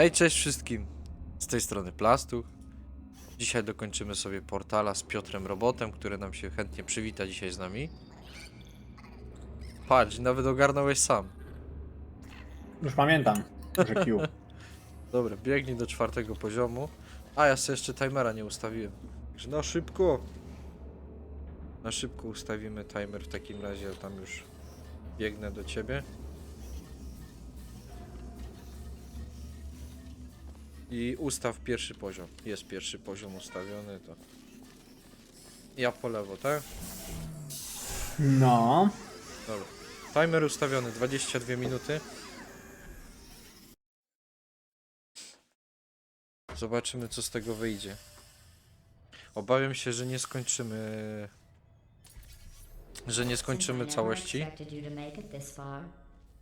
Hej, cześć wszystkim. Z tej strony Plastuch. Dzisiaj dokończymy sobie portala z Piotrem Robotem, który nam się chętnie przywita dzisiaj z nami. Patrz, nawet ogarnąłeś sam. Już pamiętam, że Q. Dobra, biegnij do czwartego poziomu. A, ja sobie jeszcze timera nie ustawiłem. Także na szybko. Na szybko ustawimy timer w takim razie, tam już biegnę do ciebie. I ustaw pierwszy poziom. Jest pierwszy poziom ustawiony, to... Ja po lewo, tak? No. Dobra. Timer ustawiony, 22 minuty. Zobaczymy, co z tego wyjdzie. Obawiam się, że nie skończymy. Że nie skończymy całości. I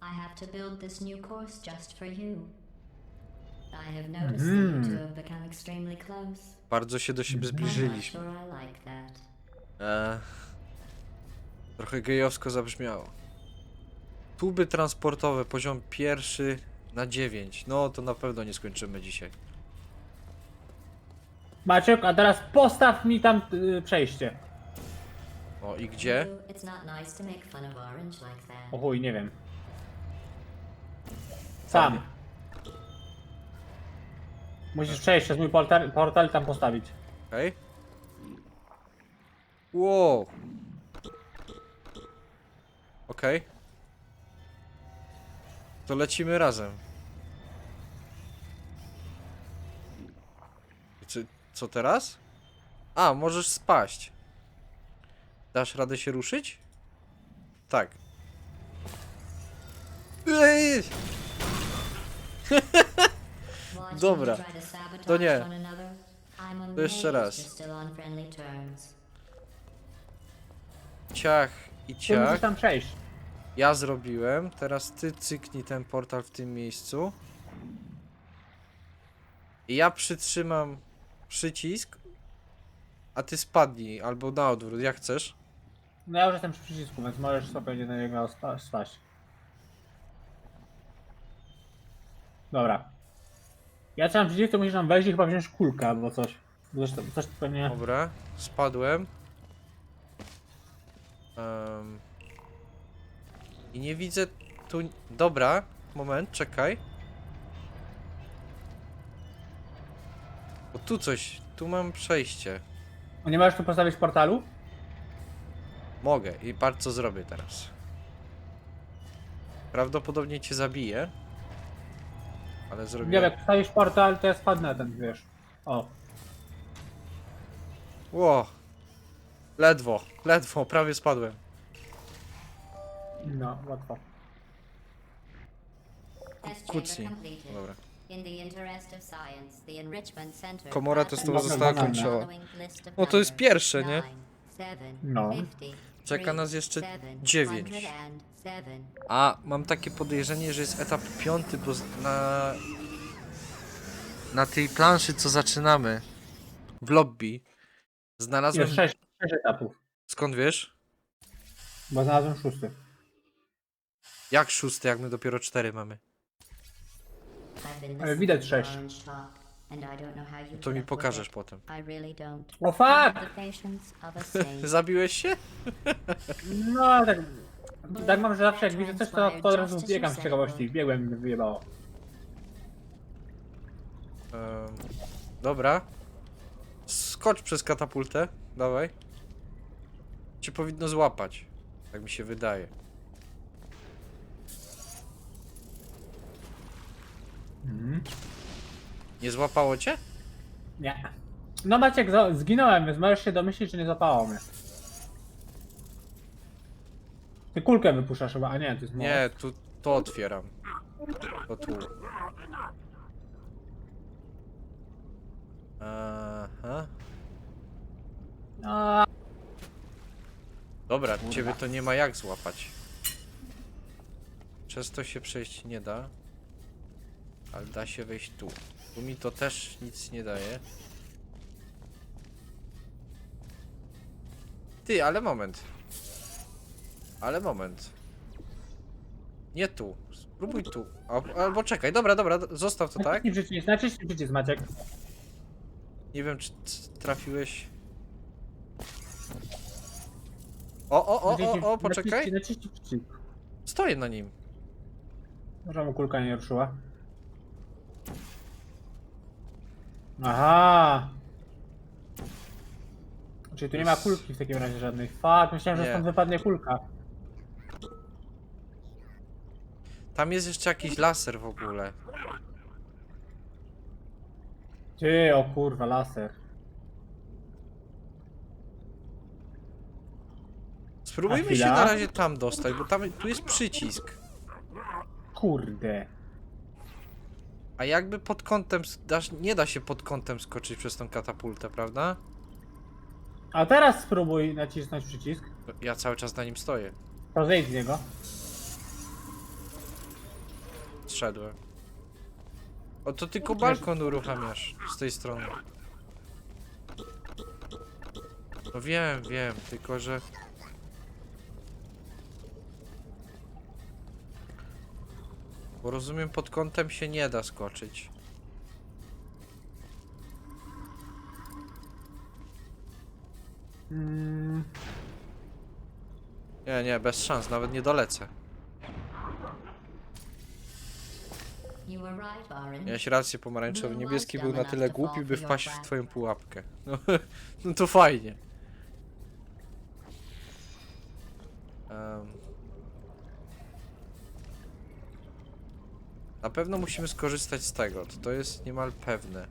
have to build this new course just for you. I have noticed that you two have become extremely close. Bardzo się do siebie I'm not zbliżyliśmy. sure I like that. Eee, trochę gejowsko zabrzmiało. Tuby transportowe, poziom pierwszy na 9. No to na pewno nie skończymy dzisiaj. Maciek, a teraz postaw mi tam y, przejście. O i gdzie? It's not nice to make fun of Orange like that. O chuj, nie wiem. Sam. Musisz przejść przez mój portal, portal i tam postawić. Okej. Wow. Okej. To lecimy razem. Co, co teraz? A, możesz spaść. Dasz radę się ruszyć? Tak. Ej! Dobra. to nie. To jeszcze raz. Ciach i Ty ciach. musisz tam przejść. Ja zrobiłem, teraz ty cyknij ten portal w tym miejscu. I ja przytrzymam przycisk, a ty spadnij, albo na odwrót, jak chcesz. No ja już jestem przy przycisku, więc możesz sobie na niego spa- spaść. Dobra. Ja trzymam przycisk, to musisz tam wejść i chyba wziąć kulkę albo coś. Coś, coś pewnie... Dobra, spadłem. Em, I nie widzę tu... Dobra, moment, czekaj. O tu coś, tu mam przejście. A nie możesz tu postawić portalu? Mogę i patrz co zrobię teraz. Prawdopodobnie cię zabiję. Ale Nie, zrobię. jak postawisz portal, to ja spadnę ten, wiesz. O. Ło! Ledwo, ledwo, prawie spadłem. No, łatwo. Test Kucnij. chamber completed. Dobra. In the interest of science, the enrichment center. Komora testowa została kończona. No to jest pierwsze, nie? No. 50, Czeka nas jeszcze seven, dziewięć. 107. A, mam takie podejrzenie, że jest etap piąty, bo na... Na tej planszy, co zaczynamy w lobby, znalazłem... Jest sześć, sześć etapów, Skąd wiesz? bo znalazłem szósty. Jak szósty, jak my dopiero cztery mamy? Ale listening widać sześć. And I don't know how you To mi put up with pokażesz it. potem. I really don't. O I have fuck! the patience of a saint. Zabiłeś się? No, ale tak... Tak mam, że zawsze jak widzę coś, to, to od razu biegam z ciekawości. Biegłem i mnie wyjebało. Em, dobra. Skocz przez katapultę. Dawaj. Cię powinno złapać. Tak mi się wydaje. Mhm. Nie złapało cię? Nie. No Maciek, za- zginąłem, więc możesz się domyślić, że nie zapało mnie. Ty kulkę wypuszczasz chyba, a nie, to jest most. Nie, tu to otwieram. To tu. Aha. A, Dobra, ciebie to nie ma jak złapać. Przez to się przejść nie da. Ale da się wejść tu. Tu mi to też nic nie daje. Ty, ale moment. Ale moment. Nie tu. Spróbuj tu. Al- Albo czekaj, dobra, dobra, zostaw to tak. Naciśnij przycisk, naciśnij przycisk, Maciek. Nie wiem, czy trafiłeś. O, o, o, Naciśnij- o, o, poczekaj. Naciśnij, naciśnij przycisk. Stoję na nim. Może mu kulka nie ruszyła. Aha! Czyli tu nie ma kulki w takim razie żadnej. Fuck, myślałem, że Nie. stąd wypadnie kulka. Tam jest jeszcze jakiś laser w ogóle. Ty, o kurwa, laser. Spróbujmy się chwila? na razie tam dostać, bo tam tu jest przycisk. Kurde. A jakby pod kątem. Dasz, nie da się pod kątem skoczyć przez tą katapultę, prawda? A teraz spróbuj nacisnąć przycisk. Ja cały czas na nim stoję. To zejdź z niego. Zszedłem. O, to tylko Cześć. balkon uruchamiasz z tej strony. No wiem, wiem, tylko że... Bo rozumiem, pod kątem się nie da skoczyć. Mm, Nie, nie, bez szans, nawet nie dolecę. Miałeś rację, pomarańczowy. Niebieski był na tyle głupi, by wpaść w twoją pułapkę. No, no to fajnie. Em. Na pewno musimy skorzystać z tego, to, to jest niemal pewne.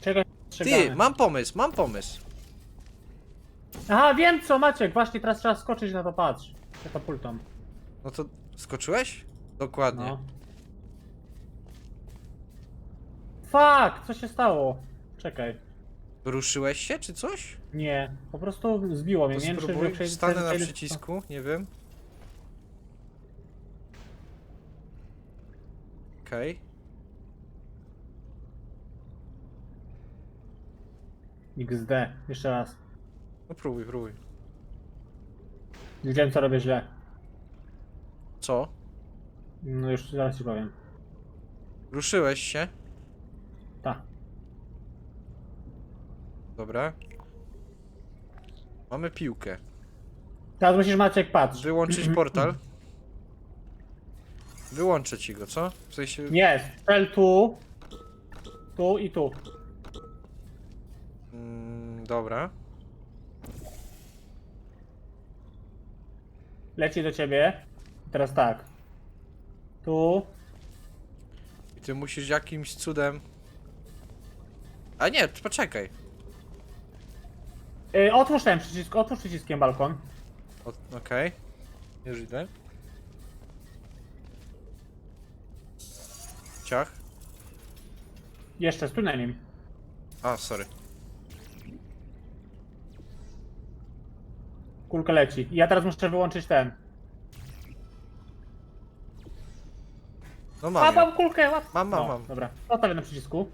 czekaj, Ty, mam pomysł, mam pomysł. Aha, wiem co Maciek, właśnie teraz trzeba skoczyć na to, patrz. Katapultą. No to skoczyłeś? Dokładnie. No. Fuck, co się stało? Czekaj. Ruszyłeś się, czy coś? Nie, po prostu zbiło mnie. To nie wiem, czy spróbuj, stanę na przycisku, nie wiem. Okej. XD, jeszcze raz. No próbuj, próbuj. Wiedziałem co robię źle. Co? No już zaraz ci powiem. Ruszyłeś się? Ta. Dobra. Mamy piłkę. Teraz musisz Maciek patrz. Wyłączyć portal. Wyłączę ci go, co? W sensie... Nie, strzel tu. Tu i tu. Mm, dobra. Leci do ciebie. Teraz tak. Tu. I ty musisz jakimś cudem... A nie, poczekaj. Y, otwórz ten przycisk, otwórz przyciskiem balkon. O- Okej. Już idę. Ciach. Jeszcze, na nim. A, sorry. Kulka leci. I ja teraz muszę wyłączyć ten. No A, mam ją. mam kulkę, łap. Mam, mam, no, mam. Dobra, zostawię na przycisku.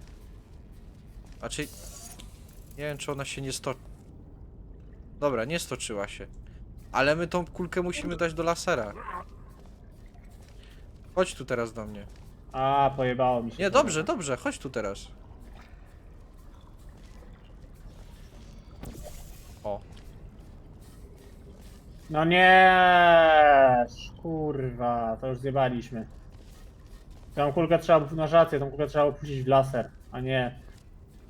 A czy... Nie wiem, czy ona się nie sto... Dobra, nie stoczyła się. Ale my tą kulkę musimy dać do lasera. Chodź tu teraz do mnie. A, pojebało mi się. Nie, dobrze, dobrze, chodź tu teraz. O, No nie, kurwa, to już zjebaliśmy. Tą kulkę trzeba, na rację, tą kulkę trzeba puścić w laser, a nie.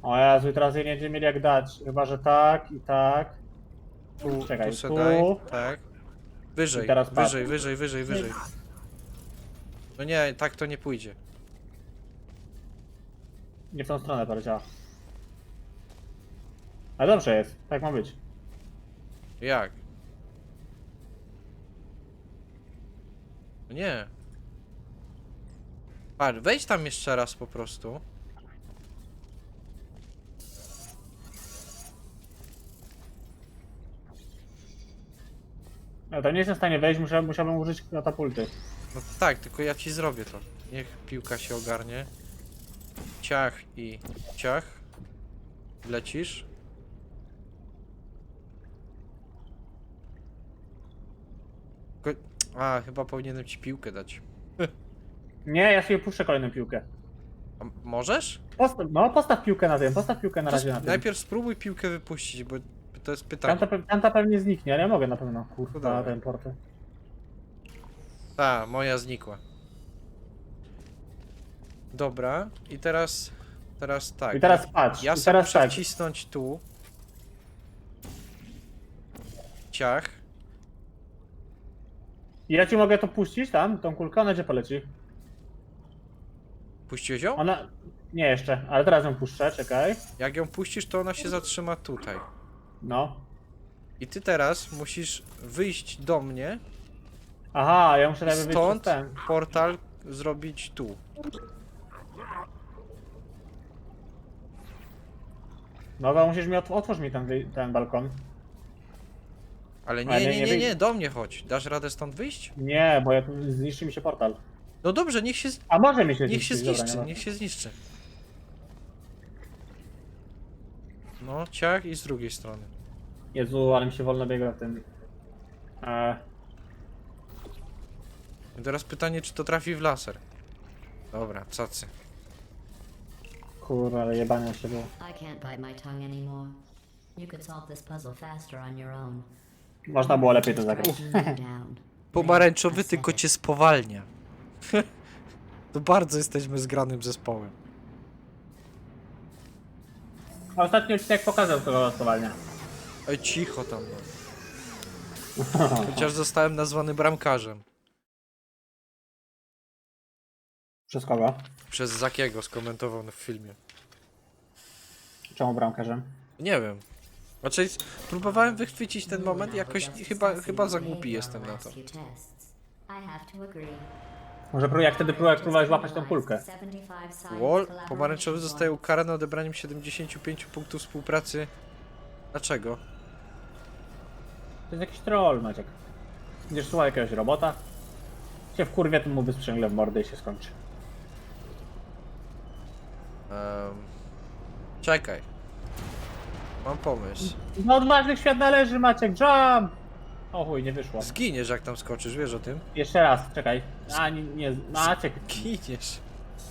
O Jezu, teraz jej nie będziemy mieli jak dać. Chyba, że tak i tak. tu, Czekaj, tu se daj, tak. Wyżej, I teraz patrz. wyżej, wyżej, wyżej, wyżej. No nie, tak to nie pójdzie. Nie w tą stronę poleciała. Ale dobrze jest, tak ma być. Jak? No nie. Patrz, wejdź tam jeszcze raz po prostu. No to nie jestem w stanie wejść, musiałbym, musiałbym użyć katapulty. No tak, tylko ja ci zrobię to. Niech piłka się ogarnie. Ciach i ciach. Lecisz. Tylko A, chyba powinienem ci piłkę dać. Nie, ja sobie puszczę kolejną piłkę. A możesz? No, postaw piłkę na tym, postaw piłkę na razie na tym. najpierw spróbuj piłkę wypuścić, bo to jest pytanie. Tamta, pe- tamta pewnie zniknie, ale ja mogę na pewno, No kurwa, dobra. ten portal. Ta, moja znikła. Dobra, i teraz. Teraz tak. I teraz patrz, Ja i sobie teraz muszę tak. wcisnąć tu. Ciach. Ja ci mogę to puścić tam, tą kulkę, ona gdzie poleci? Puściłeś ją? Ona... Nie jeszcze, ale teraz ją puszczę, czekaj. Jak ją puścisz, to ona się zatrzyma tutaj. No. I ty teraz musisz wyjść do mnie, Aha, ja muszę jakby wyjść stąd ten. portal zrobić tu. No to musisz mi, otw- otwórz mi ten, wy- ten balkon. Ale nie, Ale nie, nie nie, nie, do mnie chodź. Dasz radę stąd wyjść? Nie, bo ja, zniszczy mi się portal. No dobrze, niech się, z- A może mi się niech się zniszczyć, dobra, zniszczy, nie ma- niech się zniszczy. No, ciach i z drugiej strony. Jezu, ale mi się wolno biega w tym. E, I teraz pytanie, czy to trafi w laser. Dobra, cacy. kurwa, ale jebania się było. I can't bite my tongue anymore. You could solve this puzzle faster on your own. Można było lepiej to zagrać. Pomarańczowy tylko cię spowalnia. to bardzo jesteśmy zgranym zespołem. A ostatni odcinek pokazał tego losowania. Ej, cicho tam. No. Chociaż zostałem nazwany bramkarzem. Przez kogo? Przez Zakiego skomentował w filmie. Czemu bramkarzem? Nie wiem. Znaczy, próbowałem wychwycić ten moment, jakoś chyba, chyba za głupi jestem na to. Może pró- jak wtedy próbowałeś łapać tą kulkę. 75 science Wall, pomarańczowy zostaje ukarany odebraniem 75 punktów współpracy. Dlaczego? To jest jakiś troll, Maciek. Będziesz słuchał jakiegoś robota? Cię w kurwie, to mu wysprzęgle w mordę i się skończy. Em, czekaj. Mam pomysł. No odważnych świat należy, Maciek, jump! O chuj, nie wyszło. Zginiesz jak tam skoczysz, wiesz o tym? Jeszcze raz, czekaj. A, nie, nie Maciek, Giniesz.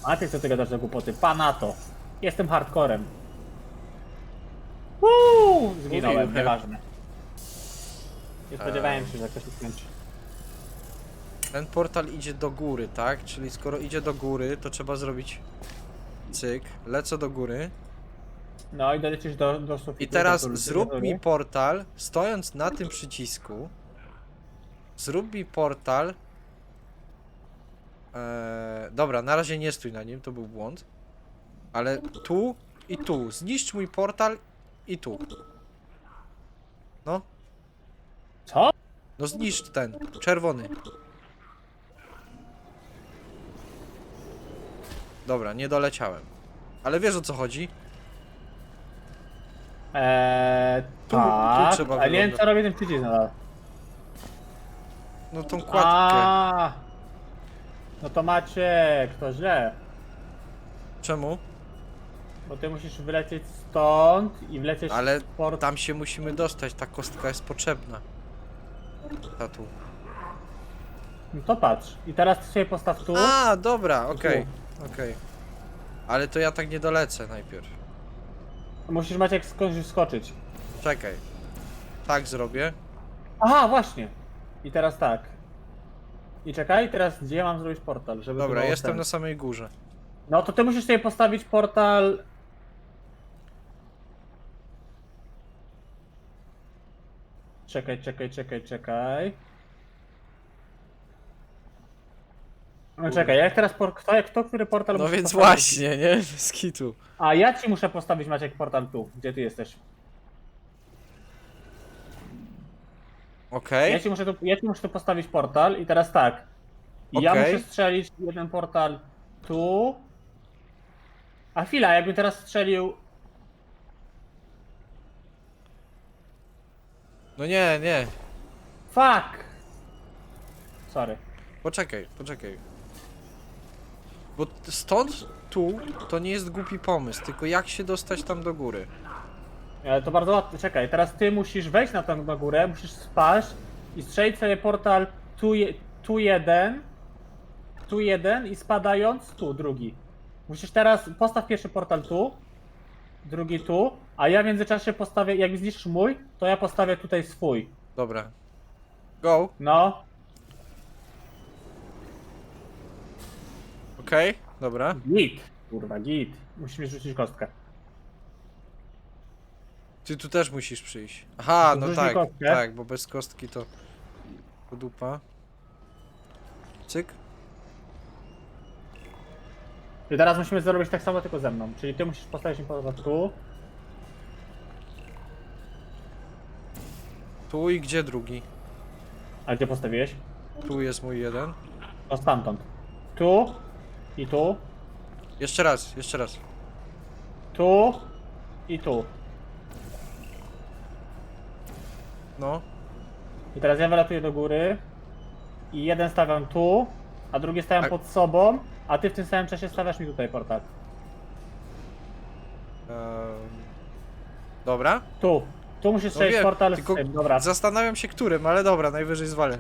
Maciek, co ty gadasz za głupoty? Pana to. Jestem hardcorem. Uuu, zginąłem, Mówiłem. nieważne. Nie spodziewałem się, że ktoś się skończy. Ten portal idzie do góry, tak? Czyli skoro idzie do góry, to trzeba zrobić cyk, lecę do góry No i dolecisz do, do sufitu. i teraz do góry, zrób mi portal, stojąc na tym przycisku, zrób mi portal, eee, dobra, na razie nie stój na nim, to był błąd, ale tu i tu, zniszcz mój portal i tu. No, Co? no zniszcz ten, czerwony. Dobra, nie doleciałem. Ale wiesz o co chodzi? Eee, Tu- tu tak, trzeba ale nie wiem co robi ten przycisk nadal. No tą kładkę. A, No to Maciek, to źle. Czemu? Bo ty musisz wylecieć stąd i wlecieć Ale w port... tam się musimy dostać, ta kostka jest potrzebna. Ta tu. No to patrz. I teraz ty sobie postaw tu. A, dobra, okej, okej. Ale to ja tak nie dolecę najpierw. Musisz Maciek skończyć skoczyć. Czekaj. Tak zrobię. Aha, właśnie. I teraz tak. I czekaj, teraz gdzie ja mam zrobić portal, żeby to Dobra, było jestem ten. na samej górze. No to ty musisz sobie postawić portal... Czekaj, czekaj, czekaj, czekaj. No czekaj, jak teraz por... kto, kto, który portal No musi więc postawić? właśnie, nie? Z kitu. A ja ci muszę postawić Maciek portal tu, gdzie ty jesteś. Okej. Ja ci muszę tu, ja ci muszę tu postawić portal i teraz tak. Ja Okej. muszę strzelić jeden portal tu. A chwila, jakbym teraz strzelił. No nie, nie. Fuck! Sorry. Poczekaj, poczekaj. Bo stąd tu to nie jest głupi pomysł, tylko jak się dostać tam do góry. Ale to bardzo łatwo. Czekaj, teraz ty musisz wejść na tą na górę, musisz spaść i strzelić sobie portal tu, je, tu jeden, tu jeden i spadając tu drugi. Musisz teraz, postaw pierwszy portal tu, drugi tu, a ja w międzyczasie postawię, jak zniszczysz mój, to ja postawię tutaj swój. Dobra. Go. No, Okej, dobra. git. Kurwa, git. Musimy rzucić kostkę. Ty tu też musisz przyjść. Aha, no rzuć tak, kostkę. tak, bo bez kostki to... to dupa. Cyk. I teraz musimy zrobić tak samo tylko ze mną. Czyli ty musisz postawić mi portal tu, Tu i gdzie drugi? a gdzie postawiłeś? Tu jest mój jeden. No stamtąd. Tu i tu, Jeszcze raz, jeszcze raz. tu i tu. No. I teraz ja wylatuję do góry i jeden stawiam tu, a drugi stawiam Tak. pod sobą, a ty w tym samym czasie stawiasz mi tutaj portal. Ehm... Dobra. Tu. Tu musisz No strzelić wiem, portal tylko z tym, dobra. Zastanawiam się którym, ale dobra, najwyżej zwalę.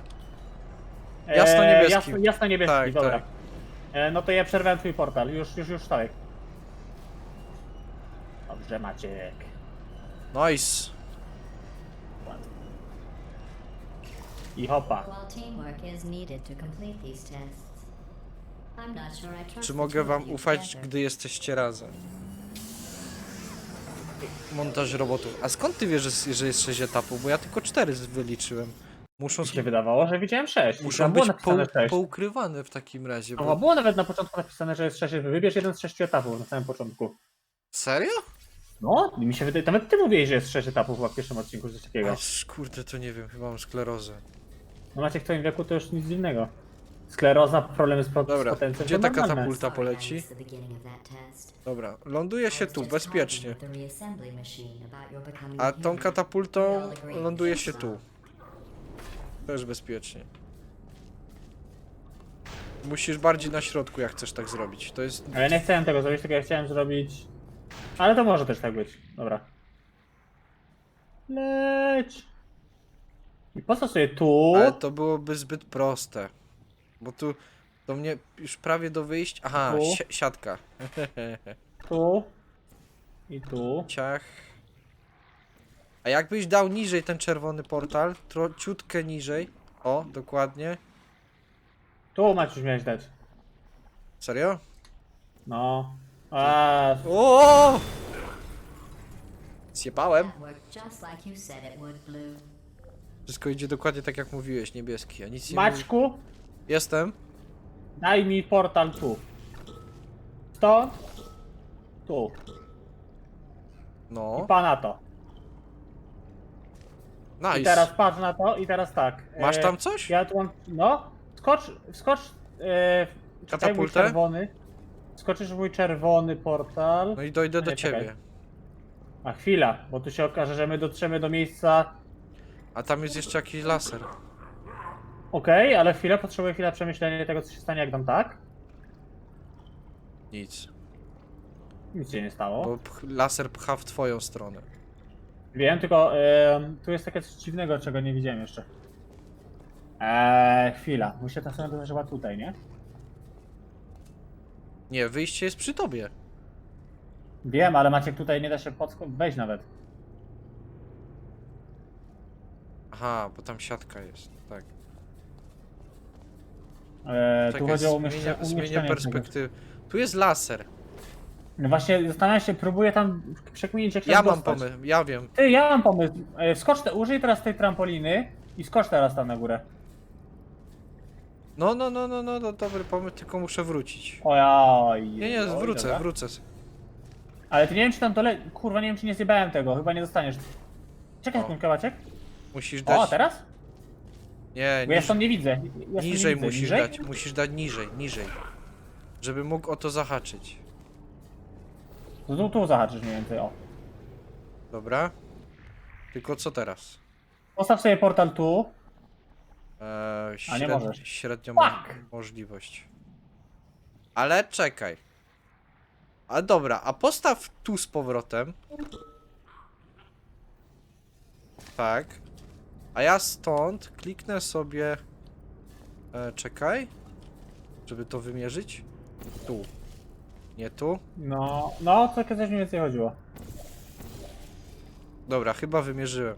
jasno Eee, niebieski. Jasno, jasno niebieski, Tak, dobra. tak. E, no to ja przerwałem twój portal, już, już, już stałek. Dobrze Maciek. Nice. I hopa. While teamwork is needed to complete these tests, I'm not sure I trust Czy the mogę of wam you ufać, together. gdy jesteście razem? Montaż robotów. A skąd ty wiesz, że- że jest 6 etapów? Bo ja tylko 4 wyliczyłem. Muszą, Mi się wydawało, że widziałem 6. muszą było być napisane pou, 6. poukrywane w takim razie. No, Bo... było nawet na początku napisane, że jest 6. Wybierz jeden z 6 etapów na samym początku. Serio? No, mi się wydaje, nawet ty mówiłeś, że jest 6 etapów chyba w pierwszym odcinku, coś takiego. Aż, kurde, to nie wiem, chyba mam sklerozę. No macie w twoim wieku to już nic innego. Skleroza, problemy z, po- z Dobra, potencją, gdzie to ta normalne. katapulta poleci? Dobra, ląduje się tu, bezpiecznie. A tą katapultą ląduje się tu. Też bezpiecznie. Musisz bardziej na środku, jak chcesz tak zrobić. To jest... Ale nie chciałem tego zrobić, tylko ja chciałem zrobić... Ale to może też tak być. Dobra. Leć! I po co sobie tu? Ale to byłoby zbyt proste. Bo tu do mnie już prawie do wyjść. Aha, Tu. si siatka. Tu. I tu. Ciach. A jakbyś dał niżej ten czerwony portal, tro, ciutkę niżej. O, dokładnie. Tu Maciuś miałeś dać. Serio? No. A, O! Zjebałem. That worked just like you said it would, Blue. Wszystko idzie dokładnie tak jak mówiłeś, niebieski. A nic nie mówi. Maćku, Jestem. daj mi portal tu. Stąd. Tu. No. I pa na to. Nice. I teraz patrz na to i teraz tak. Masz e, tam coś? Ja tu mam. No, skocz, skocz. E, mój Katapultę? czerwony. Skoczysz w mój czerwony portal. No i dojdę do Nie, czekaj. ciebie. A chwila, bo tu się okaże, że my dotrzemy do miejsca. A tam jest jeszcze jakiś laser. Okej, ale chwilę, potrzebuję chwilę przemyślenia tego, co się stanie, jak dam tak. Nic. Nic się nie stało. Bo pch, laser pcha w twoją stronę. Wiem, tylko em, tu jest takie coś dziwnego, czego nie widziałem jeszcze. Eee, chwila. Muszę ta strona to chyba tutaj, nie? Nie, wyjście jest przy tobie. Wiem, ale Maciek tutaj nie da się podsko- wejść nawet. Aha, bo tam siatka jest. Tak. Eee, tu Czekaj, chodzi o umieszczenie. umieszczenie perspektywę. Tu jest laser. No właśnie, zastanawiam się, próbuję tam przekminić, jak się Ja mam dostać. pomysł, ja wiem. Ty, ja mam pomysł. E, Skocz, te, użyj teraz tej trampoliny i skocz teraz tam na górę. No, no, no, no, no, no dobry pomysł, tylko muszę wrócić. Ojoj. Nie, nie, oj, wrócę, dobra. wrócę. Ale ty nie wiem, czy tam dole... Kurwa, nie wiem, czy nie zjebałem tego. Chyba nie dostaniesz. Czekaj O. sekundkę, Maciek. Musisz dać. O, teraz? Nie, Bo ja niż... stąd nie widzę. Ja stąd nie niżej widzę. musisz dać, musisz dać niżej, niżej. Żeby mógł o to zahaczyć. Tu, tu zahaczysz mniej więcej, o. Dobra? Tylko co teraz? Postaw sobie portal tu. Eee, A nie śred... możesz. Średnio mo Fuck! możliwość. Ale czekaj. A dobra, a postaw tu z powrotem. Tak. A ja stąd kliknę sobie E, czekaj. Żeby to wymierzyć. Tu. Nie tu. No, no, to coś mniej więcej chodziło. Dobra, chyba wymierzyłem.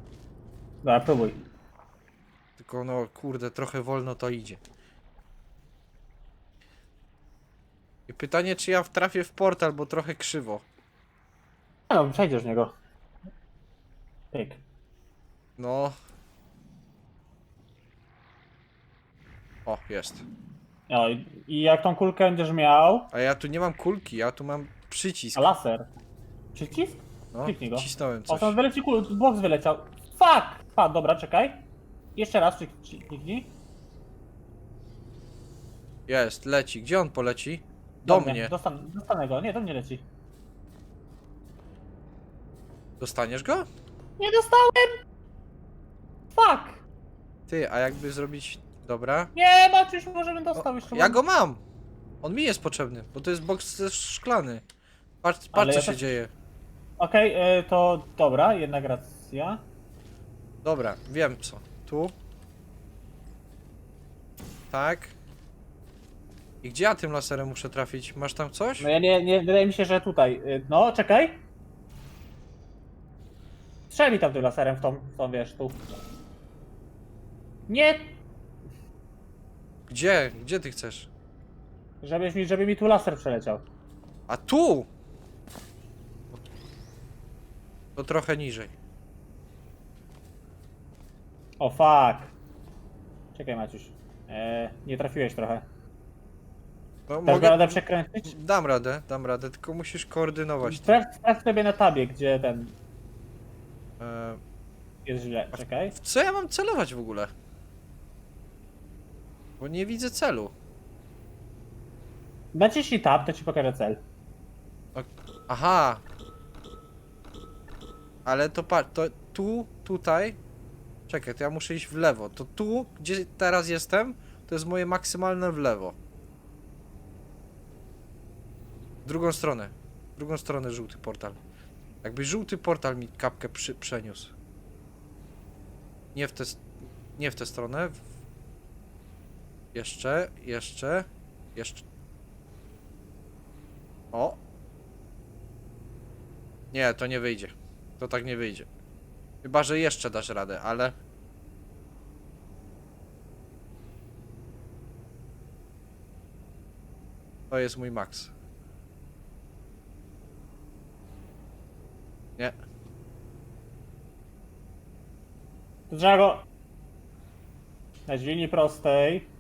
Dobra, próbuj. Tylko no kurde, trochę wolno to idzie. I pytanie, czy ja trafię w portal, bo trochę krzywo. No, przejdziesz w niego. Pyk. No. O, jest. No i, i jak tą kulkę będziesz miał, A ja tu nie mam kulki, ja tu mam przycisk. a laser. Przycisk? No, kliknij go. cisnąłem O, coś. tam wyleci kul, box wyleciał. Fuck! Pa, dobra, czekaj. Jeszcze raz klik- klik- kliknij. Jest, leci. Gdzie on poleci? Do mnie. mnie. Dostan, dostanę go, nie, do mnie leci. Dostaniesz go? Nie dostałem! Fuck! Ty, a jakby zrobić... Dobra. Nie, Maciuś, może bym dostał jeszcze. ja go mam! On mi jest potrzebny, bo to jest boks ze szklany. Patrz, patrz co ja się też- dzieje. Okej, y, to dobra, jednak racja. Dobra, wiem co. Tu. Tak. I gdzie ja tym laserem muszę trafić? Masz tam coś? No ja nie, nie, wydaje mi się, że tutaj. y, No, czekaj. Strzel mi tam tym laserem w tą, w tą wiesz, tu. Nie! Gdzie? Gdzie ty chcesz? Żebyś mi, żeby mi tu laser przeleciał. A tu! To trochę niżej. O fuck. Czekaj Maciuś. E, nie trafiłeś trochę. No, Dasz go radę przekręcić? Dam radę, dam radę, tylko musisz koordynować. Sprawdź, sprawdź sobie na tabie, gdzie ten E, jest źle. Czekaj. w co ja mam celować w ogóle? Bo nie widzę celu. Naciśnij tab, to ci pokażę cel. Aha! Ale to patrz, to tu, tutaj. Czekaj, to ja muszę iść w lewo. To tu, gdzie teraz jestem, to jest moje maksymalne w lewo. W drugą stronę. W drugą stronę żółty portal. Jakby żółty portal mi kapkę przy, przeniósł. Nie w tę s- nie w tę stronę. W... Jeszcze, jeszcze, jeszcze. O, nie, to nie wyjdzie. To tak nie wyjdzie. Chyba, że jeszcze dasz radę, ale... To jest mój max. Nie. To Trzeba go... Na linii prostej.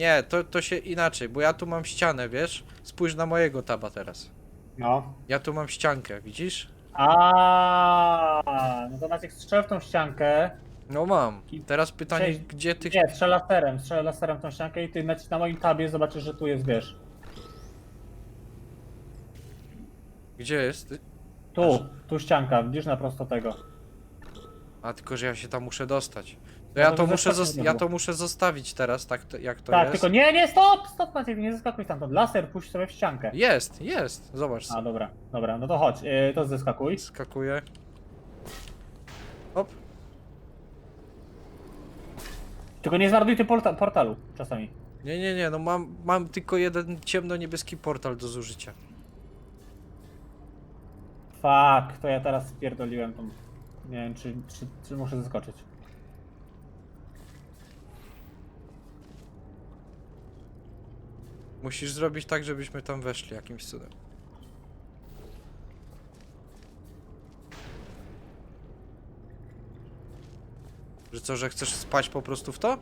Nie, to, to się inaczej, bo ja tu mam ścianę, wiesz? Spójrz na mojego taba teraz. No. Ja tu mam ściankę, widzisz? A, no to Maciek strzel w tą ściankę. No mam. Teraz pytanie, Cześć. gdzie ty... Nie, strzel laserem, strzel laserem w tą ściankę i ty na, na moim tabie zobaczysz, że tu jest, wiesz. Gdzie jest? Tu, tu ścianka, widzisz na prosto tego. A tylko, że ja się tam muszę dostać. To ja to muszę, zeskoczysz zos- znowu. ja to muszę zostawić teraz, tak to, jak to tak, jest. tylko nie, nie, stop, stop Maciek, nie zeskakuj stamtąd. Laser puść sobie w ściankę. Jest, jest. Zobacz. A, dobra, dobra, no to chodź, yy, to zeskakuj. Skakuję. Hop. Tylko nie zmarnuj ty porta portalu czasami. Nie, nie, nie, no mam, mam tylko jeden ciemno-niebieski portal do zużycia. Fuck, to ja teraz spierdoliłem tą... Nie wiem, czy, czy, czy muszę zeskoczyć. Musisz zrobić tak, żebyśmy tam weszli jakimś cudem. Że co, że chcesz spać po prostu w to?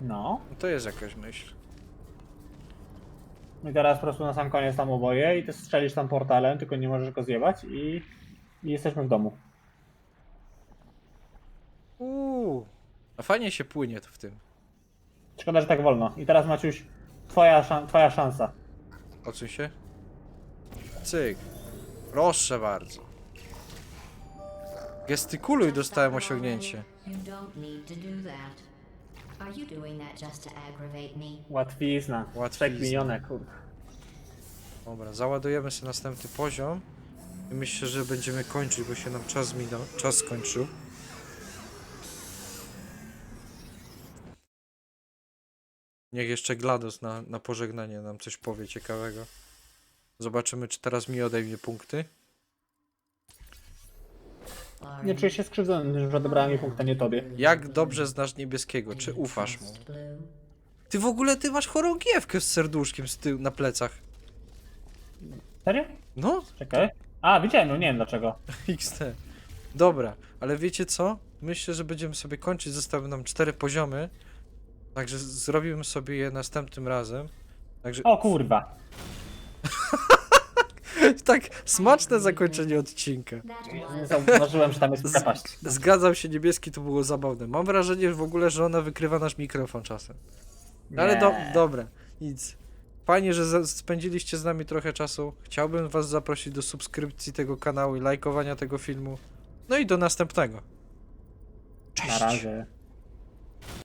No. No to jest jakaś myśl. I teraz po prostu na sam koniec tam oboje i ty strzelisz tam portalem, tylko nie możesz go zjebać i, i jesteśmy w domu. Uuu. A fajnie się płynie w tym. Szkoda, że tak wolno. I teraz Maciuś, twoja, szan twoja szansa. Odsuń się. Cyk. Proszę bardzo. Gestykuluj, dostałem osiągnięcie. You don't need to do that. Are you doing that just to aggravate me? Łatwizna. Łatwizna. Trzech minionek, kurde. Dobra, załadujemy sobie następny poziom. I myślę, że będziemy kończyć, bo się nam czas minął. Czas skończył. Niech jeszcze GLaDOS na, na pożegnanie nam coś powie ciekawego. Zobaczymy, czy teraz mi odejmie punkty. Nie czuję się skrzywdzony, że odebrałem mi punkt, a nie tobie. Jak dobrze znasz niebieskiego? Czy ufasz mu? Ty w ogóle ty masz chorągiewkę z serduszkiem z tyłu na plecach. Serio? No, Czekaj. A, widziałem, no nie wiem dlaczego. XT. Dobra, ale wiecie co? Myślę, że będziemy sobie kończyć. Zostały nam cztery poziomy. Także zrobimy sobie je następnym razem. Także O kurwa. tak smaczne zakończenie odcinka. Nie Zauważyłem, że tam jest przepaść. Zgadzam się, niebieski to było zabawne. Mam wrażenie w ogóle, że ona wykrywa nasz mikrofon czasem. No ale do, Nie. dobra, nic. Fajnie, że za- spędziliście z nami trochę czasu. Chciałbym was zaprosić do subskrypcji tego kanału i lajkowania tego filmu. No i do następnego. Na razie.